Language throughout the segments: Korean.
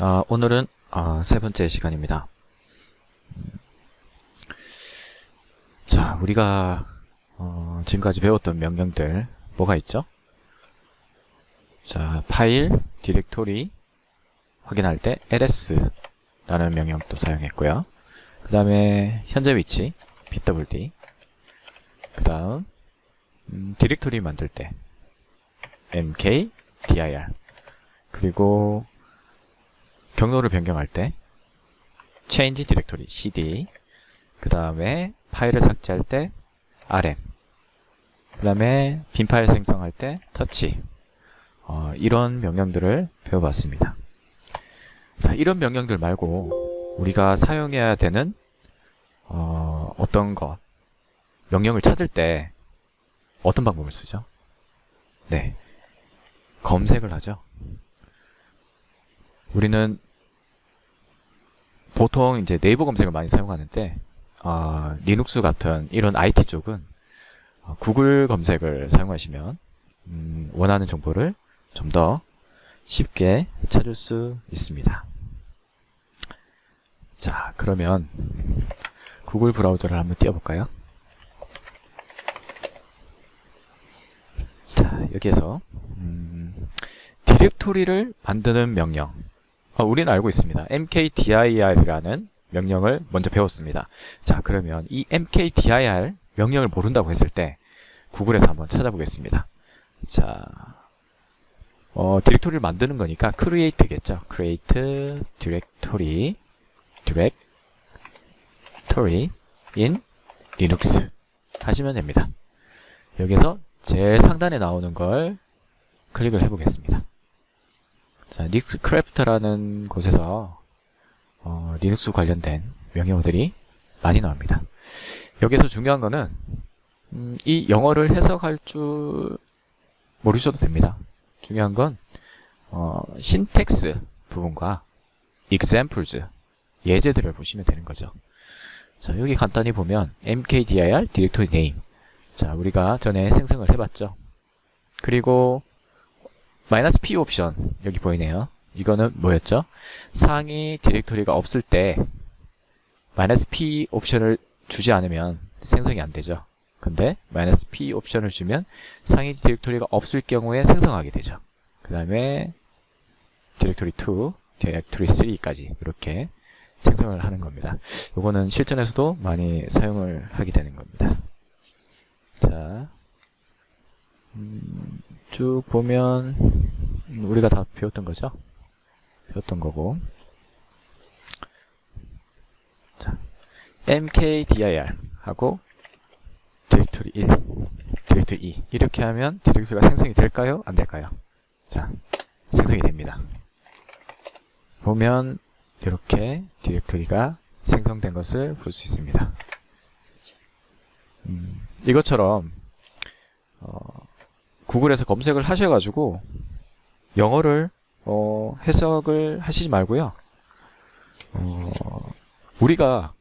아, 오늘은 아, 세 번째 시간입니다. 자, 우리가 어, 지금까지 배웠던 명령들 뭐가 있죠? 자, 파일, 디렉토리 확인할 때 ls라는 명령도 사용했고요. 그 다음에 현재 위치 pwd 그 다음 음, 디렉토리 만들 때 mk dir 그리고 경로를 변경할 때 change directory cd 그 다음에 파일을 삭제할 때 rm 그 다음에 빈 파일 생성할 때 touch 어, 이런 명령들을 배워봤습니다. 자, 이런 명령들 말고 우리가 사용해야 되는 어, 어떤 것 명령을 찾을 때 어떤 방법을 쓰죠? 네, 검색을 하죠. 우리는 보통 이제 네이버 검색을 많이 사용하는데 어, 리눅스 같은 이런 IT 쪽은 어, 구글 검색을 사용하시면 음, 원하는 정보를 좀 더 쉽게 찾을 수 있습니다. 자, 그러면 구글 브라우저를 한번 띄워볼까요? 자, 여기에서 음, 디렉토리를 만드는 명령 어, 우리는 알고 있습니다. mkdir이라는 명령을 먼저 배웠습니다. 자, 그러면 이 mkdir 명령을 모른다고 했을 때 구글에서 한번 찾아보겠습니다. 자, 어, 디렉토리를 만드는 거니까 create겠죠. create directory directory in linux 하시면 됩니다. 여기서 제일 상단에 나오는 걸 클릭을 해보겠습니다. 자, 닉스크래프트라는 곳에서 어, 리눅스 관련된 명령어들이 많이 나옵니다. 여기서 중요한 거는 음, 이 영어를 해석할 줄 모르셔도 됩니다. 중요한 건 어, 신텍스 부분과 examples 예제들을 보시면 되는 거죠. 자, 여기 간단히 보면 mkdir 디렉토리 네임 자, 우리가 전에 생성을 해봤죠. 그리고 마이너스 P 옵션 여기 보이네요. 이거는 뭐였죠? 상위 디렉토리가 없을 때 마이너스 P 옵션을 주지 않으면 생성이 안 되죠. 근데 마이너스 P 옵션을 주면 상위 디렉토리가 없을 경우에 생성하게 되죠. 그 다음에 디렉토리 2, 디렉토리 3까지 이렇게 생성을 하는 겁니다. 요거는 실전에서도 많이 사용을 하게 되는 겁니다. 자, 음, 쭉 보면 우리가 다 배웠던 거죠? 배웠던 거고 자, mkdir 하고 디렉토리 1, 디렉토리 2 이렇게 하면 디렉토리가 생성이 될까요? 안 될까요? 자, 생성이 됩니다. 보면 이렇게 디렉토리가 생성된 것을 볼 수 있습니다. 음, 이것처럼 어, 구글에서 검색을 하셔가지고 영어를 어, 해석을 하시지 말고요. 어, 우리가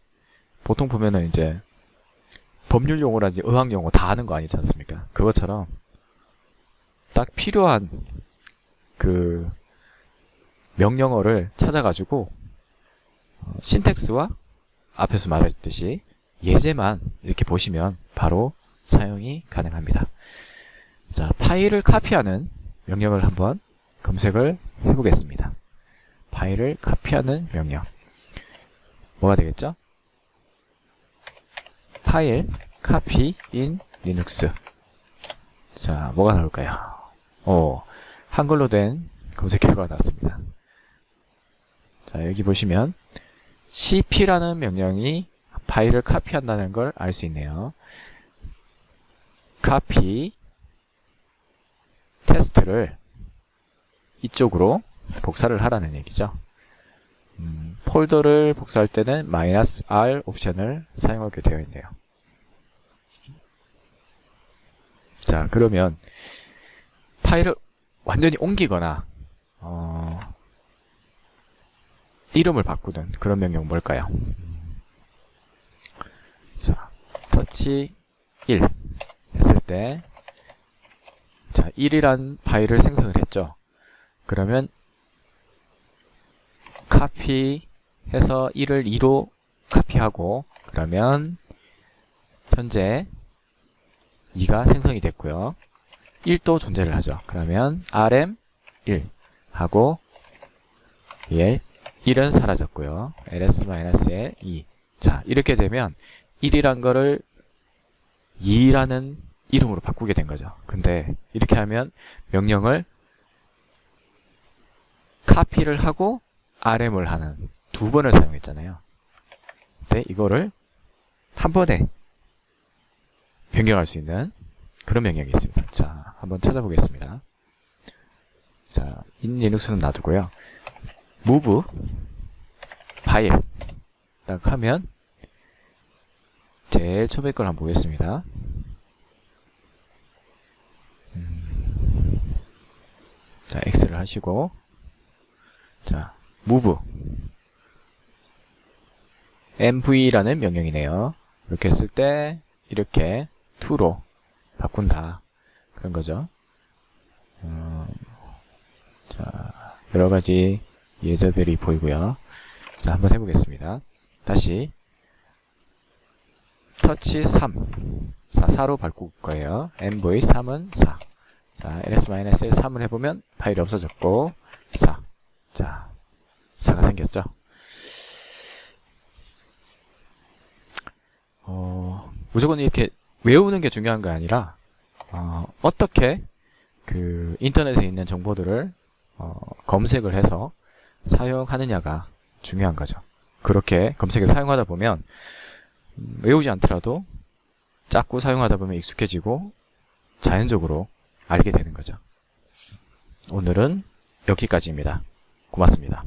보통 보면은 이제 법률 용어라든지 의학 용어 다 아는 거 아니지 않습니까? 그것처럼 딱 필요한 그 명령어를 찾아가지고 어, 신텍스와 앞에서 말했듯이 예제만 이렇게 보시면 바로 사용이 가능합니다. 자, 파일을 카피하는 명령을 한번 검색을 해보겠습니다. 파일을 카피하는 명령. 뭐가 되겠죠? 파일 카피 인 리눅스. 자, 뭐가 나올까요? 오, 한글로 된 검색 결과가 나왔습니다. 자, 여기 보시면 cp라는 명령이 파일을 카피한다는 걸 알 수 있네요. 카피 테스트를 이쪽으로 복사를 하라는 얘기죠. 음, 폴더를 복사할 때는 마이너스 R 옵션을 사용하게 되어 있네요. 자, 그러면 파일을 완전히 옮기거나 어, 이름을 바꾸는 그런 명령 뭘까요? 자, 터치 1 했을 때 자, 1이란 파일을 생성을 했죠. 그러면 카피해서 1을 2로 카피하고 그러면 현재 2가 생성이 됐고요. 1도 존재를 하죠. 그러면 rm 1 하고 예 1은 사라졌고요. ls-l 2. 자, 이렇게 되면 1이란 거를 2라는 이름으로 바꾸게 된 거죠. 근데 이렇게 하면 명령을 카피를 하고 RM을 하는 두 번을 사용했잖아요. 근데 이거를 한 번에 변경할 수 있는 그런 명령이 있습니다. 자, 한번 찾아보겠습니다. 자, in 리눅스는 놔두고요. move 파일 딱 하면 제일 처음에 걸 한번 보겠습니다. 자, X를 하시고 자, move mv라는 명령이네요. 이렇게 했을 때 이렇게 to로 바꾼다 그런 거죠. 음, 자, 여러 가지 예제들이 보이고요. 자, 한번 해보겠습니다. 다시 터치 3 자, 4로 바꿀 거예요. envoy 3은 4 자, ls-l 3을 해보면 파일이 없어졌고 4 자, 4가 생겼죠. 어, 무조건 이렇게 외우는 게 중요한 게 아니라 어, 어떻게 그 인터넷에 있는 정보들을 어, 검색을 해서 사용하느냐가 중요한 거죠. 그렇게 검색을 사용하다 보면 음, 외우지 않더라도 자꾸 사용하다 보면 익숙해지고 자연적으로 알게 되는 거죠. 오늘은 여기까지입니다. 고맙습니다.